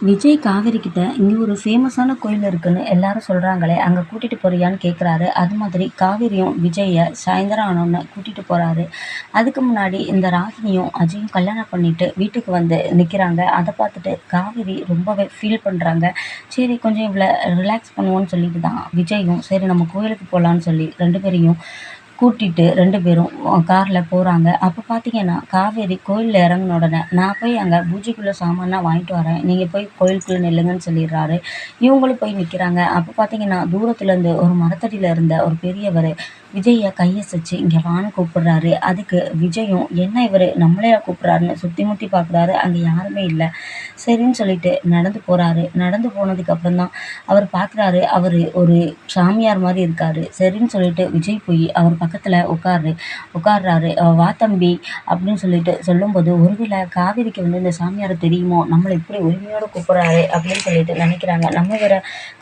விஜய் காவேரி கிட்ட இங்கே ஒரு ஃபேமஸான கோயில் இருக்குன்னு எல்லாரும் சொல்கிறாங்களே அங்கே கூட்டிகிட்டு போறியான்னு கேட்குறாரு அது மாதிரி காவேரியும் விஜயை சாயந்தரம் ஆனோன்னு கூட்டிகிட்டு போகிறாரு அதுக்கு முன்னாடி இந்த ராகினியும் அஜயும் கல்யாணம் பண்ணிட்டு வீட்டுக்கு வந்து நிற்கிறாங்க அதை பார்த்துட்டு காவேரி ரொம்பவே ஃபீல் பண்ணுறாங்க சரி கொஞ்சம் இவ்வளோ ரிலாக்ஸ் பண்ணுவோன்னு சொல்லிட்டு தான் விஜயும் சரி நம்ம கோயிலுக்கு போகலான்னு சொல்லி ரெண்டு பேரையும் கூட்டிட்டு ரெண்டு பேரும் காரில் போகிறாங்க அப்போ பார்த்தீங்கன்னா காவேரி கோயிலில் இறங்கின உடனே நான் போய் அங்கே பூஜைக்குள்ளே சாமான்லாம் வாங்கிட்டு வரேன். நீங்கள் போய் கோயிலுக்குள்ளே நில்லுங்கன்னு சொல்லிடுறாரு. இவங்களும் போய் நிற்கிறாங்க அப்போ பார்த்தீங்கன்னா தூரத்துலேருந்து ஒரு மரத்தடியில் இருந்த ஒரு பெரியவர் விஜயை கையசைச்சு இங்கே வான்னு கூப்பிடுறாரு. அதுக்கு விஜயும் என்ன இவர்? நம்மளையா கூப்பிட்றாருன்னு சுற்றி முற்றி பார்க்குறாரு அங்கே யாருமே இல்லை. சரின்னு சொல்லிட்டு நடந்து போகிறாரு நடந்து போனதுக்கப்புறம் தான் அவர் பார்க்குறாரு அவர் ஒரு சாமியார் மாதிரி இருக்காரு. சரின்னு சொல்லிட்டு விஜய் போய் அவர் பக்கத்தில் உட்காரு உட்கார்றாரு. வா தம்பி அப்படின்னு சொல்லிட்டு சொல்லும்போது ஒருவேளை காவிரிக்கு வந்து இந்த சாமியார் தெரியுமோ? நம்மளை இப்படி உரிமையோடு கூப்பிட்றாரு அப்படின்னு சொல்லிட்டு நினைக்கிறாங்க. நம்ம வேற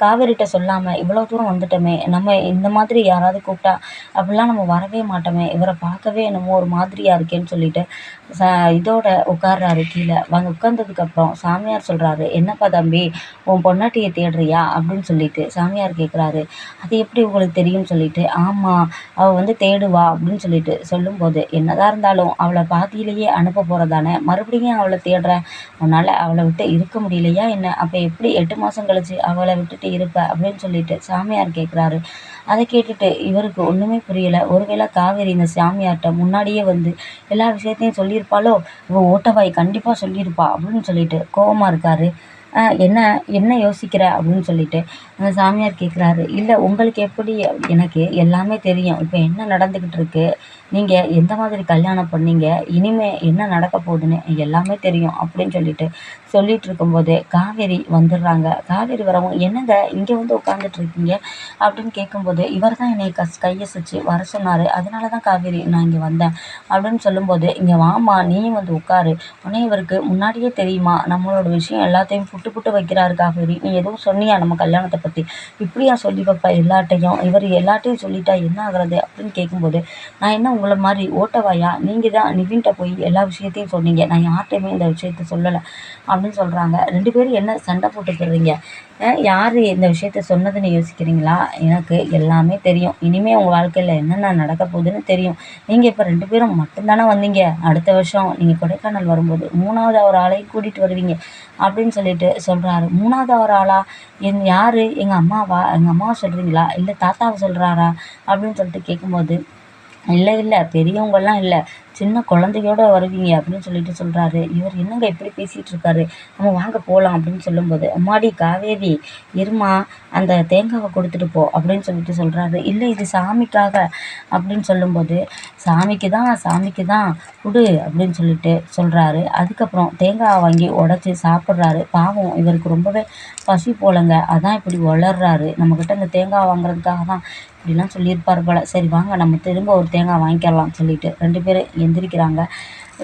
காவேரிட்ட சொல்லாமல் இவ்வளோ தூரம் வந்துட்டோமே நம்ம இந்த மாதிரி யாராவது கூப்பிட்டா அப்படிலாம் நம்ம வரவே மாட்டோமே. இவரை பார்க்கவே என்னமோ ஒரு மாதிரியாக இருக்கேன்னு சொல்லிட்டு ச இதோட உட்கார்றாரு கீழே. வந்து உட்காந்ததுக்கப்புறம் சாமியார் சொல்கிறாரு என்னப்பா தம்பி உன் பொண்டாட்டியை தேடுறியா? அப்படின்னு சொல்லிட்டு சாமியார் கேட்குறாரு அது எப்படி உங்களுக்கு தெரியும்னு சொல்லிட்டு ஆமாம் அவள் வந்து தேடுவா. அப்படின்னு சொல்லிட்டு சொல்லும்போது என்னதான் இருந்தாலும் அவளை பாதியிலேயே அனுப்ப போகிறதானே மறுபடியும் அவளை தேடுறேன் உன்னால் அவளை விட்டு இருக்க முடியலையா என்ன? அப்போ எப்படி எட்டு மாதம் கழிச்சு அவளை விட்டுட்டு இருப்ப? அப்படின்னு சொல்லிட்டு சாமியார் கேட்குறாரு அதை கேட்டுட்டு இவருக்கு ஒன்றுமே புரியலை. ஒருவேளை காவேரி இந்த சாமியார்கிட்ட முன்னாடியே வந்து எல்லா விஷயத்தையும் சொல்லியிருப்பாளோ? இவள் ஓட்டவாய் கண்டிப்பாக சொல்லியிருப்பா அப்படின்னு சொல்லிட்டு கோபமாக இருக்கார். என்ன என்ன யோசிக்கிற அப்படின்னு சொல்லிட்டு அந்த சாமியார் கேட்குறாரு இல்லை உங்களுக்கு எப்படி எனக்கு எல்லாமே தெரியும். இப்போ என்ன நடந்துக்கிட்டு இருக்கு? நீங்கள் எந்த மாதிரி கல்யாணம் பண்ணீங்க? இனிமே என்ன நடக்க போகுதுன்னு எல்லாமே தெரியும் அப்படின்னு சொல்லிட்டு சொல்லிட்டு இருக்கும்போது காவேரி வந்துடுறாங்க. காவேரி வரவும் என்னங்க இங்கே வந்து உட்காந்துட்டு இருக்கீங்க? அப்படின்னு கேட்கும்போது இவர் தான் என்னை கஸ் கையசிச்சு வர சொன்னார். அதனால தான் காவேரி நான் இங்கே வந்தேன். அப்படின்னு சொல்லும்போது இங்கே வாமா நீயும் வந்து உட்காரு. உடனே இவருக்கு முன்னாடியே தெரியுமா? நம்மளோட விஷயம் எல்லாத்தையும் புட்டு புட்டு வைக்கிறாரு காவேரி. நீ எதுவும் சொன்னியா நம்ம கல்யாணத்தை பற்றி இப்படியா சொல்லி வைப்பா எல்லாட்டையும் இவர் எல்லாட்டையும் சொல்லிட்டா என்ன ஆகுறது அப்படின்னு கேட்கும்போது நான் என்ன உங்களை மாதிரி ஓட்டவாயா? நீங்கள் தான் நிவின்ட்ட போய் எல்லா விஷயத்தையும் சொன்னீங்க. நான் யார்கிட்டையுமே இந்த விஷயத்த சொல்லலை அப்படின்னு சொல்கிறாங்க ரெண்டு பேரும் என்ன சண்டை போட்டுக்கிறீங்க? யார் இந்த விஷயத்த சொன்னதுன்னு யோசிக்கிறீங்களா? எனக்கு எல்லாமே தெரியும். இனிமேல் உங்கள் வாழ்க்கையில் என்னென்ன நடக்க போகுதுன்னு தெரியும். நீங்கள் இப்போ ரெண்டு பேரும் மட்டும்தானே வந்தீங்க. அடுத்த வருஷம் நீங்கள் கொடைக்கானல் வரும்போது மூணாவது ஒரு ஆளையும் கூட்டிகிட்டு வருவீங்க அப்படின்னு சொல்லிட்டு சொல்கிறாரு மூணாவது ஒரு ஆளா? என் யார்? எங்கள் அம்மாவா? எங்கள் அம்மாவை சொல்கிறீங்களா இல்லை தாத்தாவை சொல்கிறாரா அப்படின்னு சொல்லிட்டு கேட்கும்போது இல்லை இல்லை பெரியவங்கெல்லாம் இல்லை. சின்ன குழந்தையோட வருவீங்க அப்படின்னு சொல்லிட்டு சொல்கிறாரு இவர் என்னங்க இப்படி பேசிகிட்டு இருக்காரு? நம்ம வாங்க போகலாம் அப்படின்னு சொல்லும்போது அம்மாடி காவேரி இருமா அந்த தேங்காவை கொடுத்துட்டு போ அப்படின்னு சொல்லிட்டு சொல்கிறாரு இல்லை இது சாமிக்காக அப்படின்னு சொல்லும்போது சாமிக்கு தான் சாமிக்கு தான் கொடு அப்படின்னு சொல்லிட்டு சொல்கிறாரு அதுக்கப்புறம் தேங்காவை வாங்கி உடச்சி சாப்பிட்றாரு. பாவம் இவருக்கு ரொம்பவே பசி போலங்க. அதான் இப்படி வளர்றாரு. நம்மக்கிட்ட அந்த தேங்காய் வாங்குறதுக்காக தான் இப்படிலாம் சொல்லியிருப்பார் போல். சரி வாங்க நம்ம திரும்ப ஒரு தேங்காய் வாங்கிக்கலாம் சொல்லிட்டு ரெண்டு பேரும் எந்திரிக்கிறாங்க.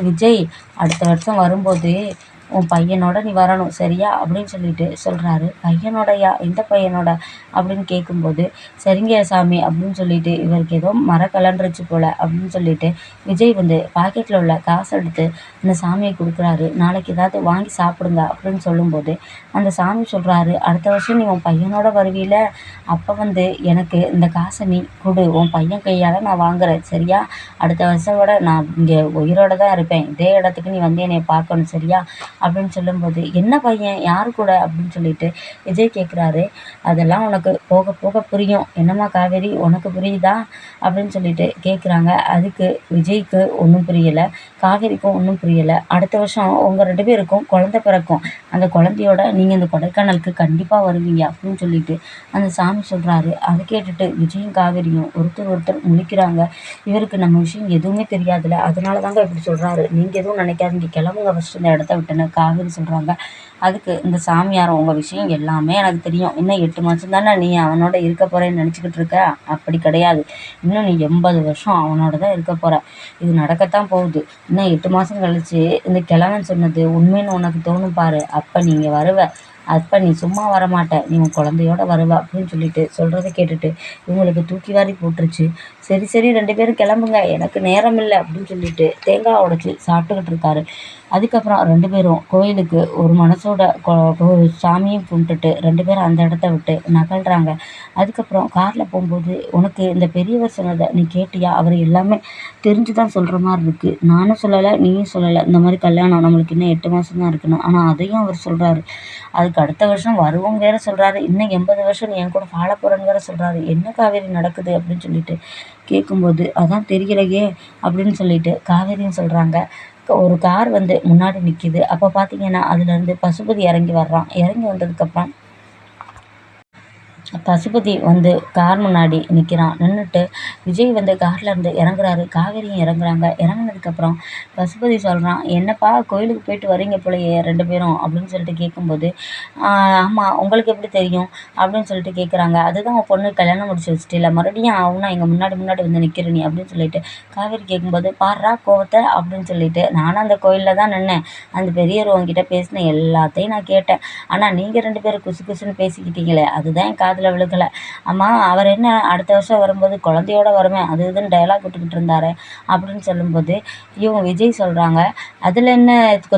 விஜய் அடுத்த வருஷம் வரும்போது உன் பையனோட நீ வரணும் சரியா? அப்படின்னு சொல்லிட்டு சொல்கிறாரு பையனோடயா? எந்த பையனோட? அப்படின்னு கேட்கும்போது சரிங்க சாமி அப்படின்னு சொல்லிட்டு இவருக்கு ஏதோ மர கலண்டுருச்சு போல் அப்படின்னு சொல்லிட்டு விஜய் வந்து பாக்கெட்டில் உள்ள காசு எடுத்து அந்த சாமியை கொடுக்குறாரு. நாளைக்கு ஏதாவது வாங்கி சாப்பிடுங்க அப்படின்னு சொல்லும்போது அந்த சாமி சொல்கிறாரு அடுத்த வருஷம் நீ உன் பையனோட வருவியில் அப்போ வந்து எனக்கு இந்த காசை நீ கொடு. உன் பையன் கையால் நான் வாங்குறேன் சரியா? அடுத்த வருஷம் விட நான் இங்கே உயிரோட தான் இருப்பேன். இதே இடத்துக்கு நீ வந்து என்னை பார்க்கணும் சரியா? அப்படின்னு சொல்லும்போது என்ன பையன்? யார் கூட? அப்படின்னு சொல்லிட்டு விஜய் கேட்குறாரு அதெல்லாம் உனக்கு போக போக புரியும். என்னம்மா காவேரி? உனக்கு புரியுதா? அப்படின்னு சொல்லிட்டு கேட்குறாங்க அதுக்கு விஜய்க்கு ஒன்றும் புரியலை. காவேரிக்கும் ஒன்றும் புரியலை. அடுத்த வருஷம் உங்கள் ரெண்டு பேருக்கும் குழந்த பிறக்கும். அந்த குழந்தையோட நீங்கள் இந்த கொடைக்கானலுக்கு கண்டிப்பாக வருவீங்க அப்படின்னு சொல்லிட்டு அந்த சாமி சொல்கிறாரு அதை கேட்டுட்டு விஜயும் காவேரியும் ஒருத்தர் ஒருத்தர் முழிக்கிறாங்க. இவருக்கு நம்ம விஷயம் எதுவுமே தெரியாதுல்ல. அதனால தாங்க இப்படி சொல்கிறாரு நீங்கள் எதுவும் நினைக்காதீங்க. கிளம்புங்க ஃபஸ்ட்டு இந்த இடத்த விட்டுன்னு. காவேரி சொல்கிறாங்க அதுக்கு இந்த சாமியார் உங்கள் விஷயம் எல்லாமே எனக்கு தெரியும். இன்னும் எட்டு மாதம் தானே நீ அவனோட இருக்க போகிறேன்னு நினச்சிக்கிட்டு இருக்க? அப்படி கிடையாது. இன்னும் நீ எண்பது வருஷம் அவனோட தான் இருக்க போகிற இது நடக்கத்தான் போகுது. இன்னும் எட்டு மாதம் கழித்து இந்த கிழவன் சொன்னது உண்மைன்னு உனக்கு தோணும் பாரு. அப்போ நீங்கள் வருவ. அப்போ நீ சும்மா வரமாட்ட. நீ உன் குழந்தையோட வருவா அப்படின்னு சொல்லிட்டு சொல்கிறத கேட்டுட்டு இவங்களுக்கு தூக்கி வாரி போட்டுருச்சு. சரி சரி ரெண்டு பேரும் கிளம்புங்க. எனக்கு நேரம் இல்லை அப்படின்னு சொல்லிட்டு தேங்காய் உடச்சி சாப்பிட்டுக்கிட்டு இருக்காரு. அதுக்கப்புறம் ரெண்டு பேரும் கோயிலுக்கு ஒரு மனசோட சாமியும் கும்பிட்டுட்டு ரெண்டு பேரும் அந்த இடத்த விட்டு நகழ்கிறாங்க அதுக்கப்புறம் காரில் போகும்போது உனக்கு இந்த பெரியவர் சொன்னதை நீ கேட்டியா? அவர் எல்லாமே தெரிஞ்சு தான் சொல்கிற மாதிரி இருக்குது நானும் சொல்லலை நீயும் சொல்லலை. இந்த மாதிரி கல்யாணம் நம்மளுக்கு இன்னும் எட்டு மாதம் தான் இருக்கணும். ஆனால் அதையும் அவர் சொல்கிறாரு அதுக்கு அடுத்த வருஷம் வருவோம் வேற சொல்கிறாரு இன்னும் எண்பது வருஷம் நீ என் கூட வாழ போகிறேன்னு வேற சொல்கிறாரு என்ன காவேரி நடக்குது அப்படின்னு சொல்லிட்டு கேட்கும்போது அதான் தெரியலையே அப்படின்னு சொல்லிட்டு காவேரின்னு சொல்கிறாங்க ஒரு கார் வந்து முன்னாடி நிற்கிது அப்போ பார்த்தீங்கன்னா அதுலேருந்து பசுபதி இறங்கி வர்றான். இறங்கி வந்ததுக்கப்புறம் பசுபதி வந்து கார் முன்னாடி நிற்கிறான் நின்றுட்டு விஜய் வந்து கார்லேருந்து இறங்குறாரு. காவேரியும் இறங்குறாங்க. இறங்குனதுக்கப்புறம் பசுபதி சொல்கிறான் என்னப்பா கோயிலுக்கு போயிட்டு வரீங்க போலயே ரெண்டு பேரும் அப்படின்னு சொல்லிட்டு கேட்கும்போது ஆமாம் உங்களுக்கு எப்படி தெரியும்? அப்படின்னு சொல்லிட்டு கேட்குறாங்க அதுதான் உன் பொண்ணு கல்யாணம் முடிச்சு வச்சுட்டு மறுபடியும் அவனா எங்கள் முன்னாடி முன்னாடி வந்து நிற்கிற நீ அப்படின்னு சொல்லிட்டு காவேரி கேட்கும்போது பாடுறா கோவத்தை அப்படின்னு சொல்லிட்டு நானும் அந்த கோயிலில் தான் நின்னேன். அந்த பெரியவர் உங்ககிட்ட பேசின எல்லாத்தையும் நான் கேட்டேன். ஆனால் நீங்கள் ரெண்டு பேரும் குசு குசுன்னு பேசிக்கிட்டீங்களே அதுதான் என் காதில் விழுகலை. அம்மா அவர் என்ன அடுத்த வருஷம் வரும்போது குழந்தையோட வருமே அது இதுன்னு டைலாக் விட்டுக்கிட்டு இருந்தாரு அப்படின்னு சொல்லும்போது இவங்க விஜய் சொல்கிறாங்க அதில் என்ன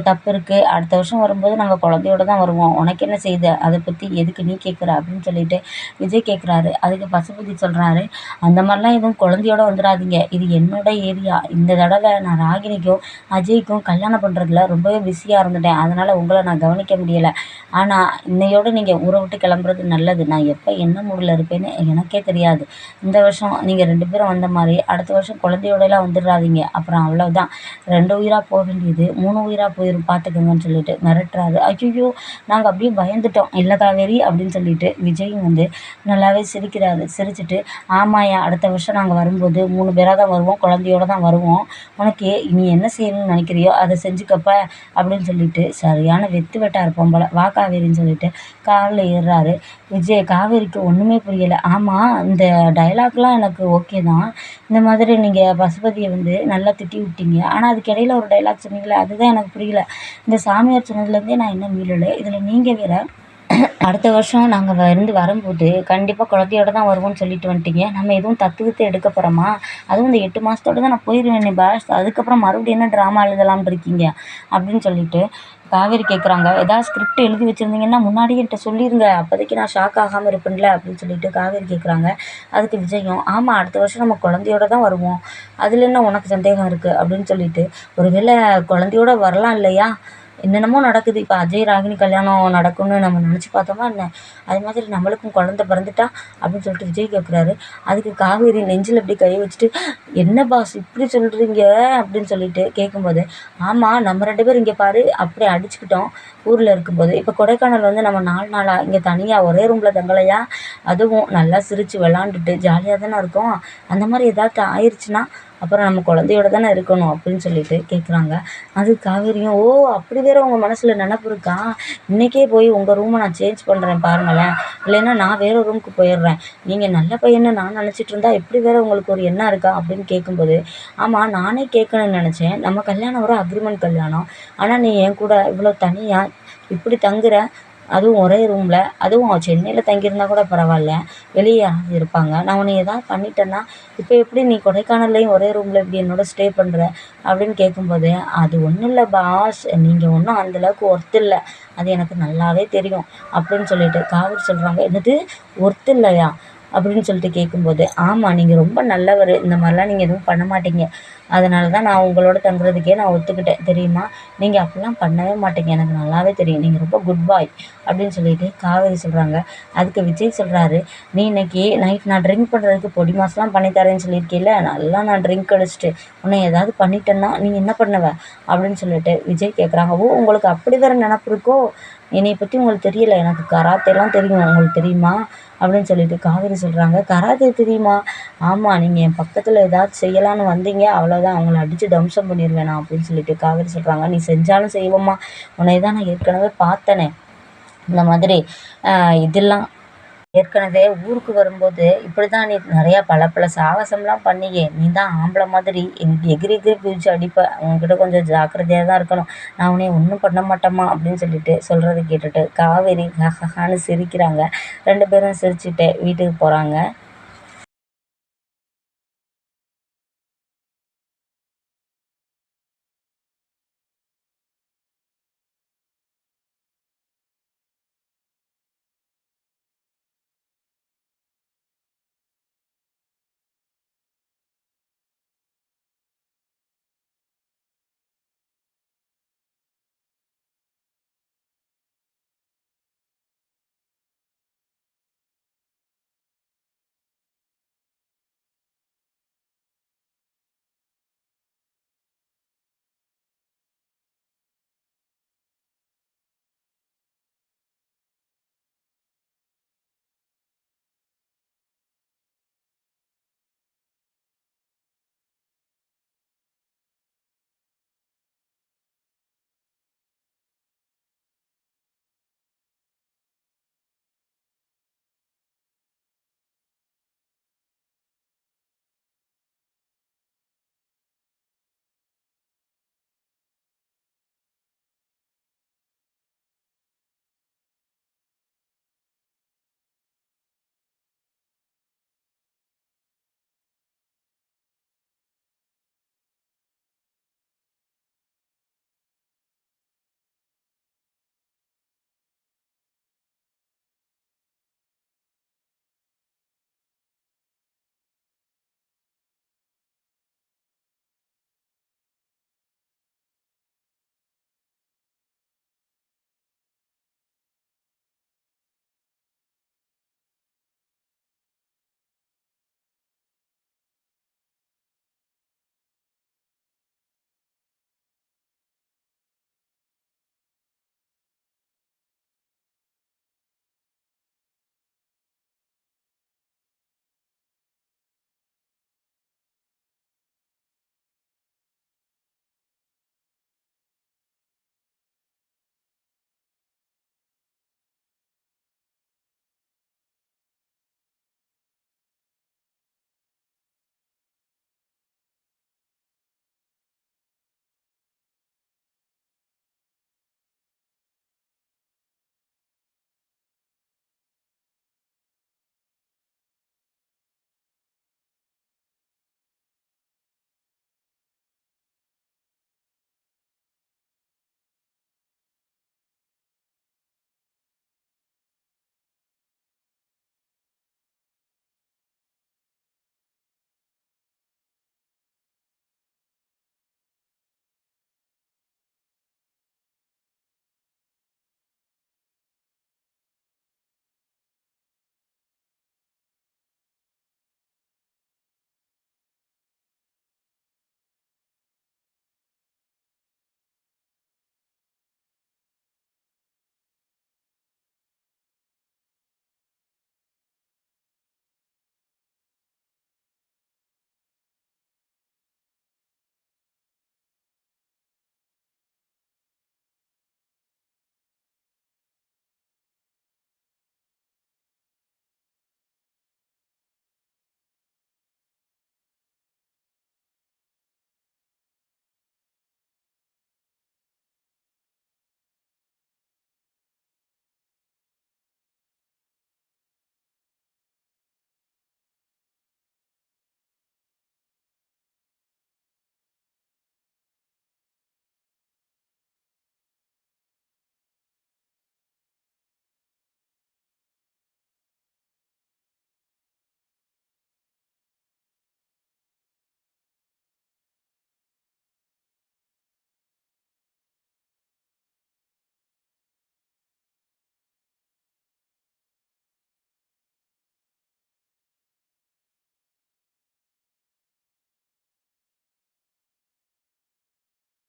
தப்பு இருக்குது அடுத்த வருஷம் வரும்போது நாங்கள் குழந்தையோட தான் வருவோம். உனக்கு என்ன செய்த? அதை பற்றி எதுக்கு நீ கேட்குற அப்படின்னு சொல்லிட்டு விஜய் கேட்குறாரு அதுக்கு பசுபதி சொல்கிறாரு அந்த மாதிரிலாம் எதுவும் குழந்தையோட வந்துடாதீங்க. இது என்னோட ஏரியா. இந்த தடவை நான் ராகினிக்கும் அஜய்க்கும் கல்யாணம் பண்ணுறதுல ரொம்பவே பிஸியாக இருந்துட்டேன். அதனால் உங்களை நான் கவனிக்க முடியலை. ஆனால் இன்னையோடு நீங்கள் ஊரை விட்டு கிளம்புறது நல்லது. நான் எப்போ என்ன மூடில் இருப்பேன்னு எனக்கே தெரியாது. இந்த வருஷம் நீங்கள் ரெண்டு பேரும் வந்த மாதிரி அடுத்த வருஷம் குழந்தையோடலாம் வந்துடுறாதீங்க அப்புறம் அவ்வளோதான் ரெண்டு உயிராக போக வேண்டியது மூணு உயிராக போயிடும் பார்த்துக்கோங்கன்னு சொல்லிட்டு மிரட்டுறாரு. ஐயோ நாங்கள் அப்படியே பயந்துட்டோம். இல்லை காவேரி அப்படின்னு சொல்லிட்டு விஜயும் வந்து நல்லாவே சிரிக்கிறாரு. சிரிச்சுட்டு ஆமாயா அடுத்த வருஷம் நாங்கள் வரும்போது மூணு பேராக தான் வருவோம் குழந்தையோட தான் வருவோம். உனக்கு நீ என்ன செய்யணும்னு நினைக்கிறியோ அதை செஞ்சுக்கப்ப அப்படின்னு சொல்லிட்டு சரியான வெத்து வெட்டாக இருப்போம் போல வா காவேரின்னு சொல்லிட்டு காரில் ஏறுறாரு. விஜய் காவேரிக்கு ஒன்றுமே புரியலை. ஆமாம் இந்த டயலாக்லாம் எனக்கு ஓகே தான். இந்த மாதிரி நீங்கள் பசுபதியை வந்து நல்லா திட்டி விட்டீங்க. ஆனால் அதுக்கு இடையில ஒரு டைலாக் சொன்னீங்களே அதுதான் எனக்கு புரியல. இந்த சாமியார் சொன்னதுலேருந்தே நான் இன்னும் மீளலை. இதில் நீங்கள் வேறு அடுத்த வருஷம் நாங்கள் வந்து வரும்போது கண்டிப்பாக குழந்தையோட தான் வருவோம்னு சொல்லிட்டு வந்துட்டீங்க. நம்ம எதுவும் தத்துவத்தை எடுக்க போகிறோமா அதுவும் இந்த எட்டு மாதத்தோட தான் நான் போயிடுவேன் பாஸ். அதுக்கப்புறம் மறுபடியும் என்ன ட்ராமா எழுதலாம்னு இருக்கீங்க? அப்படின்னு சொல்லிட்டு காவேரி கேட்குறாங்க ஏதாவது ஸ்கிரிப்ட் எழுதி வச்சுருந்தீங்கன்னா முன்னாடியே என்கிட்ட சொல்லிடுங்க அப்போதைக்கு நான் ஷாக் ஆகாமல் இருப்பேன்ல அப்படின்னு சொல்லிட்டு காவேரி கேட்குறாங்க அதுக்கு விஜயம் ஆமாம் அடுத்த வருஷம் நம்ம குழந்தையோட தான் வருவோம். அதில் என்ன உனக்கு சந்தேகம் இருக்குது அப்படின்னு சொல்லிட்டு ஒரு வேளை குழந்தையோட வரலாம் இல்லையா? என்னென்னமோ நடக்குது. இப்போ அஜய் ராகினி கல்யாணம் நடக்கும்னு நம்ம நினச்சி பார்த்தோமா என்ன? அது மாதிரி நம்மளுக்கும் குழந்த பிறந்துட்டா அப்படின்னு சொல்லிட்டு விஜய் கேட்குறாரு அதுக்கு காவேரி நெஞ்சில் அப்படி கை வச்சுட்டு என்ன பாஸ் இப்படி சொல்கிறீங்க அப்படின்னு சொல்லிட்டு கேட்கும்போது ஆமாம் நம்ம ரெண்டு பேரும் இங்கே பாரு. அப்படியே அடிச்சுக்கிட்டோம் ஊரில் இருக்கும்போது. இப்போ கொடைக்கானல் வந்து நம்ம நாலு நாளாக இங்கே தனியாக ஒரே ரூமில் தங்கலையா? அதுவும் நல்லா சிரித்து விளாண்டுட்டு ஜாலியாக தானே இருக்கும். அந்த மாதிரி ஏதாச்சும் ஆயிடுச்சுன்னா அப்புறம் நம்ம குழந்தையோட தானே இருக்கணும் அப்படின்னு சொல்லிட்டு கேட்குறாங்க அது காவேரியும் ஓ அப்படி வேற உங்கள் மனசில் நினப்பு இருக்கா? இன்றைக்கே போய் உங்கள் ரூமை நான் சேஞ்ச் பண்ணுறேன் பாருங்களேன். இல்லைன்னா நான் வேறு ரூமுக்கு போயிடுறேன். நீங்கள் நல்ல பையன்னு நான் நினச்சிட்டு இருந்தா எப்படி வேற உங்களுக்கு ஒரு எண்ணம் இருக்கா? அப்படின்னு கேட்கும்போது ஆமாம் நானே கேட்கணும்னு நினச்சேன். நம்ம கல்யாணம் ஒரு அக்ரிமெண்ட் கல்யாணம். ஆனால் நீ என் கூட இவ்வளோ தனியாக இப்படி தங்குற? அதுவும் ஒரே ரூமில் அதுவும் சென்னையில் தங்கியிருந்தா கூட பரவாயில்ல. வெளியே யாராவது இருப்பாங்க. நான் உன்னை ஏதாவது பண்ணிட்டேன்னா இப்போ எப்படி நீ கொடைக்கானல்லையும் ஒரே ரூமில் இப்படி என்னோட ஸ்டே பண்ணுற அப்படின்னு கேட்கும்போது அது ஒன்றும் இல்லை பாஸ் நீங்கள் ஒன்றும் அந்தளவுக்கு ஒர்த்து இல்லை. அது எனக்கு நல்லாவே தெரியும். அப்படின்னு சொல்லிட்டு காவேரி சொல்கிறாங்க என்னது? ஒர்த்து இல்லையா? அப்படின்னு சொல்லிட்டு கேட்கும்போது ஆமாம் நீங்கள் ரொம்ப நல்லவர். இந்த மாதிரிலாம் நீங்கள் எதுவும் பண்ண மாட்டீங்க. அதனால தான் நான் உங்களோட தங்குறதுக்கே நான் ஒத்துக்கிட்டேன். தெரியுமா? நீங்கள் அப்படிலாம் பண்ணவே மாட்டீங்க. எனக்கு நல்லாவே தெரியும். நீங்கள் ரொம்ப குட் பாய் அப்படின்னு சொல்லிட்டு காவேரி சொல்கிறாங்க அதுக்கு விஜய் சொல்கிறாரு நீ இன்னைக்கு நைட் நான் ட்ரிங்க் பண்ணுறதுக்கு பொடி மாசம்லாம் பண்ணித்தரேன்னு சொல்லியிருக்கீல்ல. நல்லா நான் ட்ரிங்க் அடிச்சிட்டு உன்னை ஏதாவது பண்ணிட்டேன்னா நீ என்ன பண்ணுவ? அப்படின்னு சொல்லிட்டு விஜய் கேட்குறாங்க ஓ உங்களுக்கு அப்படி வேறு நினப்பு இருக்கோ? என்னை பற்றி உங்களுக்கு தெரியல. எனக்கு கராத்தேலாம் தெரியும். உங்களுக்கு தெரியுமா? அப்படின்னு சொல்லிட்டு காவேரி சொல்கிறாங்க கராத்தே தெரியுமா? ஆமாம் நீங்கள் என் பக்கத்தில் ஏதாச்சும் செய்யலான்னு வந்தீங்க. அவ்வளோதான் அவங்கள அடித்து தம்சம் பண்ணிடுவேன் நான் அப்படின்னு சொல்லிட்டு காவேரி சொல்கிறாங்க நீ செஞ்சாலும் செய்வோம்மா. உன்னை தான் நான் ஏற்கனவே பார்த்தனே. இந்த மாதிரி இதெல்லாம் ஏற்கனவே ஊருக்கு வரும்போது இப்படி தான் நீ நிறையா பல பல சாகசம்லாம் பண்ணியே. நீ தான் ஆம்பளை மாதிரி எங் எகிறி எகிறி அடிப்பேன் அடிப்ப. உன்கிட்ட கொஞ்சம் ஜாக்கிரதையாக தான் இருக்கணும். நான் உன்னைய ஒன்றும் பண்ண மாட்டேம்மா அப்படின்னு சொல்லிட்டு சொல்கிறத கேட்டுட்டு காவேரி ஹஹான்னு சிரிக்கிறாங்க. ரெண்டு பேரும் சிரிச்சுட்டு வீட்டுக்கு போகிறாங்க